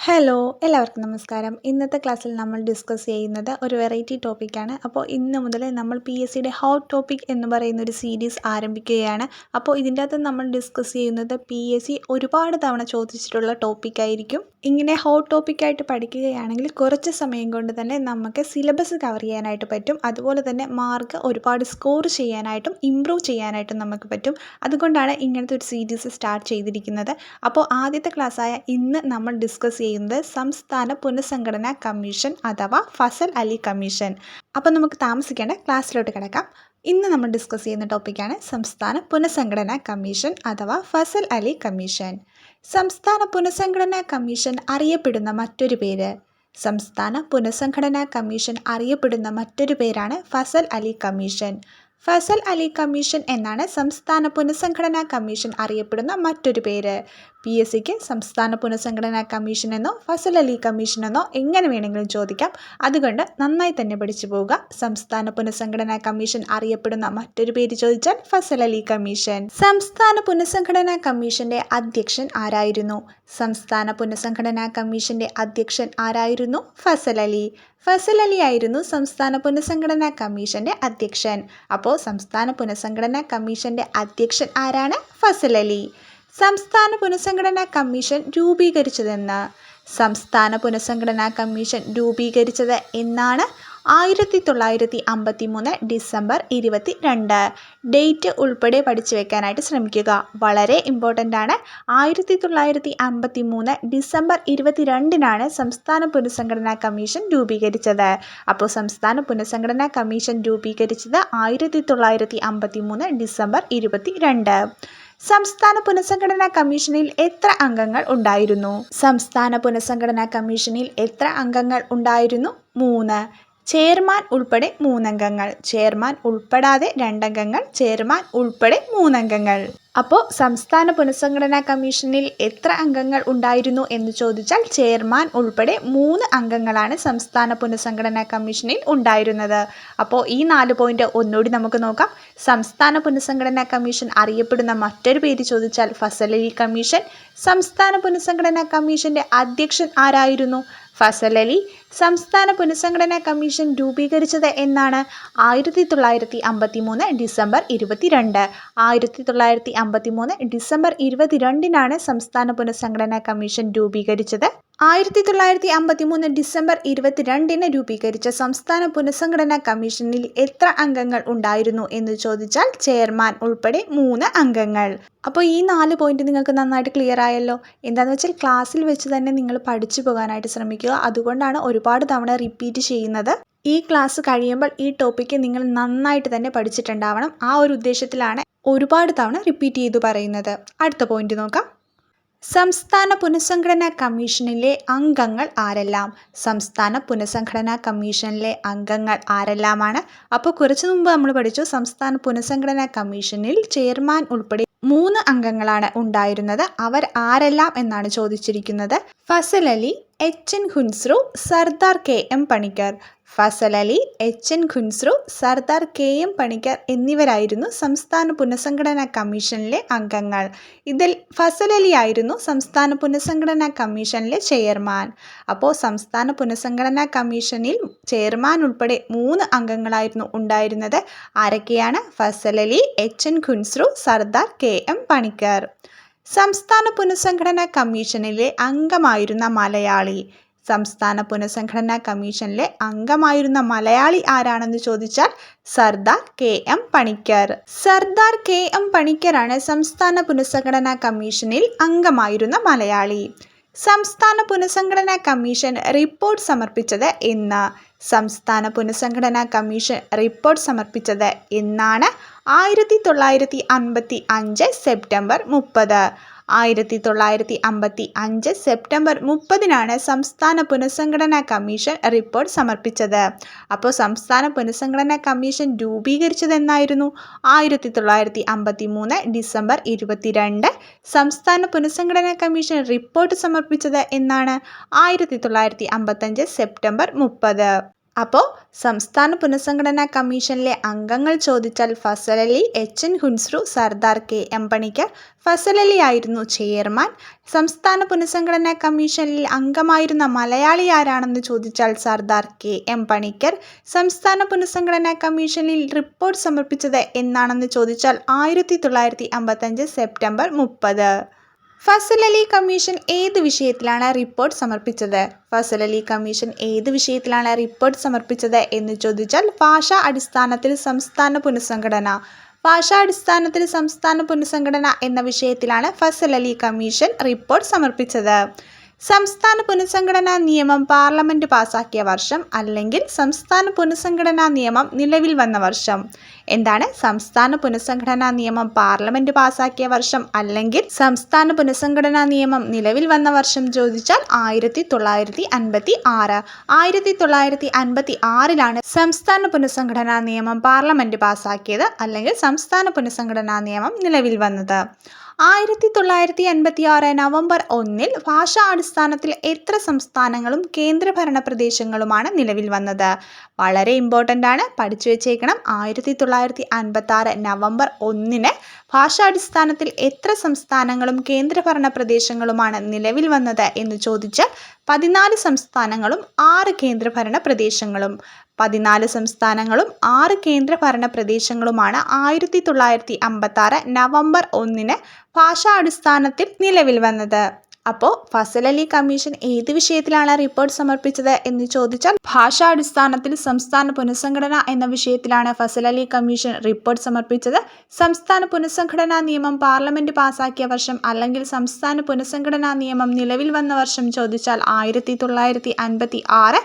Hello എല്ലാവർക്കും നമസ്കാരം. ഇന്നത്തെ ക്ലാസ്സിൽ നമ്മൾ ഡിസ്കസ് ചെയ്യുന്നത് ഒരു വെറൈറ്റി ടോപ്പിക്കാണ് അപ്പോൾ ഇന്ന് മുതൽ നമ്മൾ പി എസ് സിയുടെ ഹോട്ട് ടോപ്പിക് എന്ന് പറയുന്ന ഒരു സീരീസ് ആരംഭിക്കുകയാണ്. അപ്പോൾ ഇതിന്റെ അകത്ത് നമ്മൾ ഡിസ്കസ് ചെയ്യുന്നത് പി എസ് സി ഒരുപാട് തവണ ചോദിച്ചിട്ടുള്ള ടോപ്പിക്കായിരിക്കും ഇങ്ങനെ ഹോട്ട് ടോപ്പിക്കായിട്ട് പഠിക്കുകയാണെങ്കിൽ കുറച്ച് സമയം കൊണ്ട് തന്നെ നമുക്ക് സിലബസ് കവർ ചെയ്യാനായിട്ട് പറ്റും. അതുപോലെ തന്നെ മാർക്ക് ഒരുപാട് സ്കോർ ചെയ്യാനായിട്ടും ഇമ്പ്രൂവ് ചെയ്യാനായിട്ടും നമുക്ക് പറ്റും. അതുകൊണ്ടാണ് ഇങ്ങനത്തെ ഒരു സീരീസ് സ്റ്റാർട്ട് ചെയ്തിരിക്കുന്നത്. അപ്പോൾ ആദ്യത്തെ ക്ലാസ്സായ ഇന്ന് നമ്മൾ ഡിസ്കസ് ചെയ്യുന്നത് സംസ്ഥാന പുനഃസംഘടനാ കമ്മീഷൻ അഥവാ ഫസൽ അലി കമ്മീഷൻ അപ്പോൾ നമുക്ക് താമസിക്കേണ്ട ക്ലാസ്സിലോട്ട് കിടക്കാം. ഇന്ന് നമ്മൾ ഡിസ്കസ് ചെയ്യുന്ന ടോപ്പിക്കാണ് സംസ്ഥാന പുനഃസംഘടനാ കമ്മീഷൻ അഥവാ ഫസൽ അലി കമ്മീഷൻ സംസ്ഥാന പുനഃസംഘടനാ കമ്മീഷൻ അറിയപ്പെടുന്ന മറ്റൊരു പേര്. സംസ്ഥാന പുനഃസംഘടനാ കമ്മീഷൻ അറിയപ്പെടുന്ന മറ്റൊരു പേരാണ് ഫസൽ അലി കമ്മീഷൻ. ഫസൽ അലി കമ്മീഷൻ എന്നാണ് സംസ്ഥാന പുനഃസംഘടനാ കമ്മീഷൻ അറിയപ്പെടുന്ന മറ്റൊരു പേര്. പി എസ് സിക്ക് സംസ്ഥാന പുനഃസംഘടനാ കമ്മീഷൻ എന്നോ ഫസൽ അലി കമ്മീഷൻ എന്നോ എങ്ങനെ വേണമെങ്കിലും ചോദിക്കാം. അതുകൊണ്ട് നന്നായി തന്നെ പഠിച്ചു പോവുക. സംസ്ഥാന പുനഃസംഘടനാ കമ്മീഷൻ അറിയപ്പെടുന്ന മറ്റൊരു പേര് ചോദിച്ചാൽ ഫസൽ അലി കമ്മീഷൻ. സംസ്ഥാന പുനഃസംഘടനാ കമ്മീഷന്റെ അധ്യക്ഷൻ ആരായിരുന്നു? സംസ്ഥാന പുനഃസംഘടനാ കമ്മീഷന്റെ അധ്യക്ഷൻ ആരായിരുന്നു? ഫസൽ അലി. ഫസൽ അലി ആയിരുന്നു സംസ്ഥാന പുനഃസംഘടനാ കമ്മീഷന്റെ അധ്യക്ഷൻ. അപ്പോൾ സംസ്ഥാന പുനഃസംഘടനാ കമ്മീഷന്റെ അധ്യക്ഷൻ ആരാണ്? ഫസൽ അലി. സംസ്ഥാന പുനഃസംഘടനാ കമ്മീഷൻ രൂപീകരിച്ചതെന്ന്. സംസ്ഥാന പുനഃസംഘടനാ കമ്മീഷൻ രൂപീകരിച്ചത് എന്നാണ് ആയിരത്തി തൊള്ളായിരത്തി അമ്പത്തി മൂന്ന് ഡിസംബർ ഇരുപത്തി രണ്ട് ഡേറ്റ് ഉൾപ്പെടെ പഠിച്ചു വെക്കാനായിട്ട് ശ്രമിക്കുക. വളരെ ഇമ്പോർട്ടന്റ് ആണ്. ആയിരത്തി തൊള്ളായിരത്തി അമ്പത്തി മൂന്ന് ഡിസംബർ ഇരുപത്തി രണ്ടിനാണ് സംസ്ഥാന പുനഃസംഘടനാ കമ്മീഷൻ രൂപീകരിച്ചത്. അപ്പോൾ സംസ്ഥാന പുനഃസംഘടനാ കമ്മീഷൻ രൂപീകരിച്ചത് ആയിരത്തി തൊള്ളായിരത്തി അമ്പത്തി മൂന്ന് ഡിസംബർ ഇരുപത്തി രണ്ട് സംസ്ഥാന പുനഃസംഘടനാ കമ്മീഷനിൽ എത്ര അംഗങ്ങൾ ഉണ്ടായിരുന്നു? സംസ്ഥാന പുനഃസംഘടനാ കമ്മീഷനിൽ എത്ര അംഗങ്ങൾ ഉണ്ടായിരുന്നു? മൂന്ന്. ചെയർമാൻ ഉൾപ്പെടെ മൂന്നംഗങ്ങൾ. ചെയർമാൻ ഉൾപ്പെടാതെ രണ്ടംഗങ്ങൾ. ചെയർമാൻ ഉൾപ്പെടെ മൂന്നംഗങ്ങൾ. അപ്പോൾ സംസ്ഥാന പുനഃസംഘടനാ കമ്മീഷനിൽ എത്ര അംഗങ്ങൾ ഉണ്ടായിരുന്നു എന്ന് ചോദിച്ചാൽ ചെയർമാൻ ഉൾപ്പെടെ മൂന്ന് അംഗങ്ങളാണ് സംസ്ഥാന പുനഃസംഘടനാ കമ്മീഷനിൽ ഉണ്ടായിരുന്നത്. അപ്പോൾ ഈ നാല് പോയിന്റ് ഒന്നുകൂടി നമുക്ക് നോക്കാം. സംസ്ഥാന പുനഃസംഘടനാ കമ്മീഷൻ അറിയപ്പെടുന്ന മറ്റൊരു പേര് ചോദിച്ചാൽ ഫസലലി കമ്മീഷൻ. സംസ്ഥാന പുനഃസംഘടനാ കമ്മീഷന്റെ അധ്യക്ഷൻ ആരായിരുന്നു? ഫസൽ അലി സംസ്ഥാന പുനഃസംഘടനാ കമ്മീഷൻ രൂപീകരിച്ചത് എന്നാണ് ആയിരത്തി തൊള്ളായിരത്തി അമ്പത്തി മൂന്ന് ഡിസംബർ ഇരുപത്തിരണ്ട്. ആയിരത്തി തൊള്ളായിരത്തി അമ്പത്തി മൂന്ന് ഡിസംബർ ഇരുപത്തിരണ്ടിനാണ് സംസ്ഥാന പുനഃസംഘടനാ കമ്മീഷൻ രൂപീകരിച്ചത്. ആയിരത്തി തൊള്ളായിരത്തി അമ്പത്തി മൂന്ന് ഡിസംബർ ഇരുപത്തിരണ്ടിന് രൂപീകരിച്ച സംസ്ഥാന പുനഃസംഘടനാ കമ്മീഷനിൽ എത്ര അംഗങ്ങൾ ഉണ്ടായിരുന്നു എന്ന് ചോദിച്ചാൽ ചെയർമാൻ ഉൾപ്പെടെ മൂന്ന് അംഗങ്ങൾ. അപ്പോൾ ഈ നാല് പോയിന്റ് നിങ്ങൾക്ക് നന്നായിട്ട് ക്ലിയർ ആയല്ലോ? എന്താണെന്ന് വെച്ചാൽ ക്ലാസ്സിൽ വെച്ച് തന്നെ നിങ്ങൾ പഠിച്ചു പോകാനായിട്ട് ശ്രമിക്കുക. അതുകൊണ്ടാണ് ഒരുപാട് തവണ റിപ്പീറ്റ് ചെയ്യുന്നത്. ഈ ക്ലാസ് കഴിയുമ്പോൾ ഈ ടോപ്പിക്ക് നിങ്ങൾ നന്നായിട്ട് തന്നെ പഠിച്ചിട്ടുണ്ടാവണം. ആ ഒരു ഉദ്ദേശത്തിലാണ് ഒരുപാട് തവണ റിപ്പീറ്റ് ചെയ്തു പറയുന്നത്. അടുത്ത പോയിന്റ് നോക്കാം. സംസ്ഥാന പുനഃസംഘടനാ കമ്മീഷനിലെ അംഗങ്ങൾ ആരെല്ലാം? സംസ്ഥാന പുനഃസംഘടനാ കമ്മീഷനിലെ അംഗങ്ങൾ ആരെല്ലാമാണ്? അപ്പോൾ കുറച്ചു മുമ്പ് നമ്മൾ പഠിച്ചു സംസ്ഥാന പുനഃസംഘടനാ കമ്മീഷനിൽ ചെയർമാൻ ഉൾപ്പെടെ മൂന്ന് അംഗങ്ങളാണ് ഉണ്ടായിരുന്നത്. അവർ ആരെല്ലാം എന്നാണ് ചോദിച്ചിരിക്കുന്നത്. Fazal Ali H N Kunzru Sardar K. M. Panikkar. Fazal Ali H N Kunzru Sardar K. M. Panikkar എന്നിവരായിരുന്നു സംസ്ഥാന പുനഃസംഘടനാ കമ്മീഷനിലെ അംഗങ്ങൾ. ഇതിൽ ഫസൽ അലി ആയിരുന്നു സംസ്ഥാന പുനഃസംഘടനാ കമ്മീഷനിലെ ചെയർമാൻ. അപ്പോൾ സംസ്ഥാന പുനഃസംഘടനാ കമ്മീഷനിൽ ചെയർമാൻ ഉൾപ്പെടെ മൂന്ന് അംഗങ്ങളായിരുന്നു ഉണ്ടായിരുന്നത്. ആരൊക്കെയാണ്? Fazal Ali H N Kunzru Sardar K. M Panikkar. സംസ്ഥാന പുനഃസംഘടനാ കമ്മീഷനിലെ അംഗമായിരുന്ന മലയാളി. സംസ്ഥാന പുനഃസംഘടനാ കമ്മീഷനിലെ അംഗമായിരുന്ന മലയാളി ആരാണെന്ന് ചോദിച്ചാൽ Sardar K M Panikkar. Sardar K M പണിക്കറാണ് സംസ്ഥാന പുനഃസംഘടനാ കമ്മീഷനിൽ അംഗമായിരുന്ന മലയാളി. സംസ്ഥാന പുനഃസംഘടനാ കമ്മീഷൻ റിപ്പോർട്ട് സമർപ്പിച്ചത് എന്ന് സംസ്ഥാന പുനഃസംഘടനാ കമ്മീഷൻ റിപ്പോർട്ട് സമർപ്പിച്ചത് എന്നാണ് ആയിരത്തി തൊള്ളായിരത്തി അൻപത്തി അഞ്ച് സെപ്റ്റംബർ മുപ്പത്. ആയിരത്തി തൊള്ളായിരത്തി അമ്പത്തി അഞ്ച് സെപ്റ്റംബർ മുപ്പതിനാണ് സംസ്ഥാന പുനഃസംഘടനാ കമ്മീഷൻ റിപ്പോർട്ട് സമർപ്പിച്ചത്. അപ്പോൾ സംസ്ഥാന പുനഃസംഘടനാ കമ്മീഷൻ രൂപീകരിച്ചത് എന്നായിരുന്നു ആയിരത്തി തൊള്ളായിരത്തി അമ്പത്തി മൂന്ന് ഡിസംബർ ഇരുപത്തിരണ്ട് സംസ്ഥാന പുനഃസംഘടനാ കമ്മീഷൻ റിപ്പോർട്ട് സമർപ്പിച്ചത് എന്നാണ്. ആയിരത്തി തൊള്ളായിരത്തി അമ്പത്തഞ്ച് സെപ്റ്റംബർ മുപ്പത്. അപ്പോൾ സംസ്ഥാന പുനഃസംഘടനാ കമ്മീഷനിലെ അംഗങ്ങൾ ചോദിച്ചാൽ Fazal Ali H N Kunzru Sardar K M Panikkar Fazal Ali ആയിരുന്നു ചെയർമാൻ. സംസ്ഥാന പുനഃസംഘടനാ കമ്മീഷനിൽ അംഗമായിരുന്ന മലയാളി ആരാണെന്ന് ചോദിച്ചാൽ സർദാർ കെ എം പണിക്കർ സംസ്ഥാന പുനഃസംഘടനാ കമ്മീഷനിൽ റിപ്പോർട്ട് സമർപ്പിച്ചത് എന്നാണെന്ന് ചോദിച്ചാൽ ആയിരത്തി തൊള്ളായിരത്തി അമ്പത്തഞ്ച് സെപ്റ്റംബർ മുപ്പത്. ഫസൽ അലി കമ്മീഷൻ ഏത് വിഷയത്തിലാണ് റിപ്പോർട്ട് സമർപ്പിച്ചത്? ഫസൽ അലി കമ്മീഷൻ ഏത് വിഷയത്തിലാണ് റിപ്പോർട്ട് സമർപ്പിച്ചത് എന്ന് ചോദിച്ചാൽ ഭാഷാ അടിസ്ഥാനത്തിൽ സംസ്ഥാന പുനഃസംഘടന. ഭാഷാടിസ്ഥാനത്തിൽ സംസ്ഥാന പുനഃസംഘടന എന്ന വിഷയത്തിലാണ് ഫസൽ അലി കമ്മീഷൻ റിപ്പോർട്ട് സമർപ്പിച്ചത്. സംസ്ഥാന പുനഃസംഘടനാ നിയമം പാർലമെന്റ് പാസാക്കിയ വർഷം അല്ലെങ്കിൽ സംസ്ഥാന പുനഃസംഘടനാ നിയമം നിലവിൽ വന്ന വർഷം. എന്താണ് സംസ്ഥാന പുനഃസംഘടനാ നിയമം പാർലമെന്റ് പാസാക്കിയ വർഷം അല്ലെങ്കിൽ സംസ്ഥാന പുനഃസംഘടനാ നിയമം നിലവിൽ വന്ന വർഷം ചോദിച്ചാൽ ആയിരത്തി തൊള്ളായിരത്തി അൻപത്തി ആറ് ആയിരത്തി തൊള്ളായിരത്തി അൻപത്തി ആറിലാണ് സംസ്ഥാന പുനഃസംഘടനാ നിയമം പാർലമെന്റ് പാസാക്കിയത് അല്ലെങ്കിൽ സംസ്ഥാന പുനഃസംഘടനാ നിയമം നിലവിൽ വന്നത്. ആയിരത്തി തൊള്ളായിരത്തി അൻപത്തി ആറ് നവംബർ ഒന്നിൽ ഭാഷാ അടിസ്ഥാനത്തിൽ എത്ര സംസ്ഥാനങ്ങളും കേന്ദ്രഭരണ പ്രദേശങ്ങളുമാണ് നിലവിൽ വന്നത്? വളരെ ഇമ്പോർട്ടന്റ് ആണ്. പഠിച്ചു വെച്ചേക്കണം. ആയിരത്തി തൊള്ളായിരത്തി അൻപത്തി ആറ് നവംബർ ഒന്നിന് ഭാഷാടിസ്ഥാനത്തിൽ എത്ര സംസ്ഥാനങ്ങളും കേന്ദ്രഭരണ പ്രദേശങ്ങളുമാണ് നിലവിൽ വന്നത് എന്ന് ചോദിച്ചാൽ പതിനാല് സംസ്ഥാനങ്ങളും ആറ് കേന്ദ്രഭരണ പ്രദേശങ്ങളും. പതിനാല് സംസ്ഥാനങ്ങളും ആറ് കേന്ദ്രഭരണ പ്രദേശങ്ങളുമാണ് ആയിരത്തി തൊള്ളായിരത്തി അമ്പത്തി ആറ് നവംബർ ഒന്നിന് ഭാഷാ അടിസ്ഥാനത്തിൽ നിലവിൽ വന്നത്. അപ്പോൾ ഫസൽ അലി കമ്മീഷൻ ഏത് വിഷയത്തിലാണ് റിപ്പോർട്ട് സമർപ്പിച്ചത് എന്ന് ചോദിച്ചാൽ ഭാഷാടിസ്ഥാനത്തിൽ സംസ്ഥാന പുനഃസംഘടന എന്ന വിഷയത്തിലാണ് ഫസൽ അലി കമ്മീഷൻ റിപ്പോർട്ട് സമർപ്പിച്ചത്. സംസ്ഥാന പുനഃസംഘടനാ നിയമം പാർലമെന്റ് പാസാക്കിയ വർഷം അല്ലെങ്കിൽ സംസ്ഥാന പുനഃസംഘടനാ നിയമം നിലവിൽ വന്ന വർഷം ചോദിച്ചാൽ ആയിരത്തി തൊള്ളായിരത്തി അൻപത്തി ആറ്.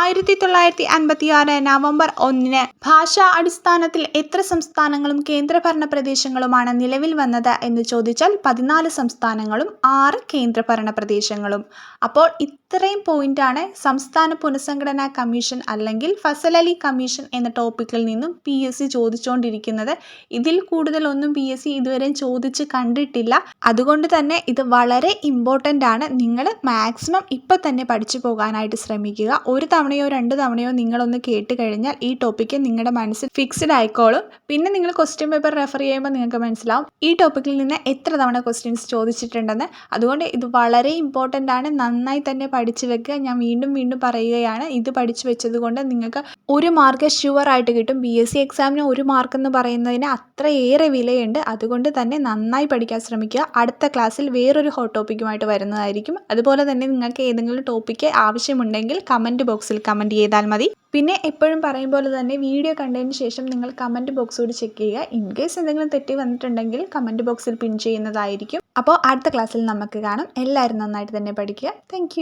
ആയിരത്തി തൊള്ളായിരത്തി അൻപത്തി ആറ് നവംബർ ഒന്നിന് ഭാഷാ അടിസ്ഥാനത്തിൽ എത്ര സംസ്ഥാനങ്ങളും കേന്ദ്രഭരണ പ്രദേശങ്ങളുമാണ് നിലവിൽ വന്നത് എന്ന് ചോദിച്ചാൽ പതിനാല് സംസ്ഥാനങ്ങളും ആറ് കേന്ദ്രഭരണ പ്രദേശങ്ങളും. അപ്പോൾ ഇത്രയും പോയിന്റാണ് സംസ്ഥാന പുനഃസംഘടനാ കമ്മീഷൻ അല്ലെങ്കിൽ ഫസൽ അലി കമ്മീഷൻ എന്ന ടോപ്പിക്കിൽ നിന്നും പി എസ് സി ചോദിച്ചുകൊണ്ടിരിക്കുന്നത് ഇതിൽ കൂടുതലൊന്നും പി എസ് സി ഇതുവരെ ചോദിച്ച് കണ്ടിട്ടില്ല. അതുകൊണ്ട് തന്നെ ഇത് വളരെ ഇമ്പോർട്ടന്റ് ആണ്. നിങ്ങൾ മാക്സിമം ഇപ്പം തന്നെ പഠിച്ചു പോകാനായിട്ട് ശ്രമിക്കുക. ഒരു തവണയോ രണ്ട് തവണയോ നിങ്ങളൊന്ന് കേട്ട് കഴിഞ്ഞാൽ ഈ ടോപ്പിക്ക് നിങ്ങളുടെ മനസ്സിൽ ഫിക്സ്ഡ് ആയിക്കോളും. പിന്നെ നിങ്ങൾ ക്വസ്റ്റ്യൻ പേപ്പർ റെഫർ ചെയ്യുമ്പോൾ നിങ്ങൾക്ക് മനസ്സിലാവും ഈ ടോപ്പിക്കിൽ നിന്ന് എത്ര തവണ ക്വസ്റ്റ്യൻസ് ചോദിച്ചിട്ടുണ്ടെന്ന്. അതുകൊണ്ട് ഇത് വളരെ ഇമ്പോർട്ടന്റ് ആണ്. നന്നായി തന്നെ പഠിച്ചു വെക്കുക. ഞാൻ വീണ്ടും വീണ്ടും പറയുകയാണ് ഇത് പഠിച്ചു വെച്ചത് കൊണ്ട് നിങ്ങൾക്ക് ഒരു മാർക്ക് ഷുവറായിട്ട് കിട്ടും. ബി എസ് സി എക്സാമിന് ഒരു മാർക്ക് എന്ന് പറയുന്നതിന് അത്രയേറെ വിലയുണ്ട്. അതുകൊണ്ട് തന്നെ നന്നായി പഠിക്കാൻ ശ്രമിക്കുക. അടുത്ത ക്ലാസ്സിൽ വേറൊരു ഹോട്ട് ടോപ്പിക്കുമായിട്ട് വരുന്നതായിരിക്കും. അതുപോലെ തന്നെ നിങ്ങൾക്ക് ഏതെങ്കിലും ടോപ്പിക്ക് ആവശ്യമുണ്ടെങ്കിൽ കമന്റ് ബോക്സിൽ കമന്റ് ചെയ്താൽ മതി. പിന്നെ എപ്പോഴും പറയും പോലെ തന്നെ വീഡിയോ കണ്ടതിന് ശേഷം നിങ്ങൾ കമന്റ് ബോക്സ് കൂടി ചെക്ക് ചെയ്യുക. ഇൻ കേസ് എന്തെങ്കിലും തെറ്റി വന്നിട്ടുണ്ടെങ്കിൽ കമന്റ് ബോക്സിൽ പിൻ ചെയ്യുന്നതായിരിക്കും. അപ്പോൾ അടുത്ത ക്ലാസ്സിൽ നമുക്ക് കാണാം. എല്ലാവരും നന്നായിട്ട് തന്നെ പഠിക്കുക. താങ്ക്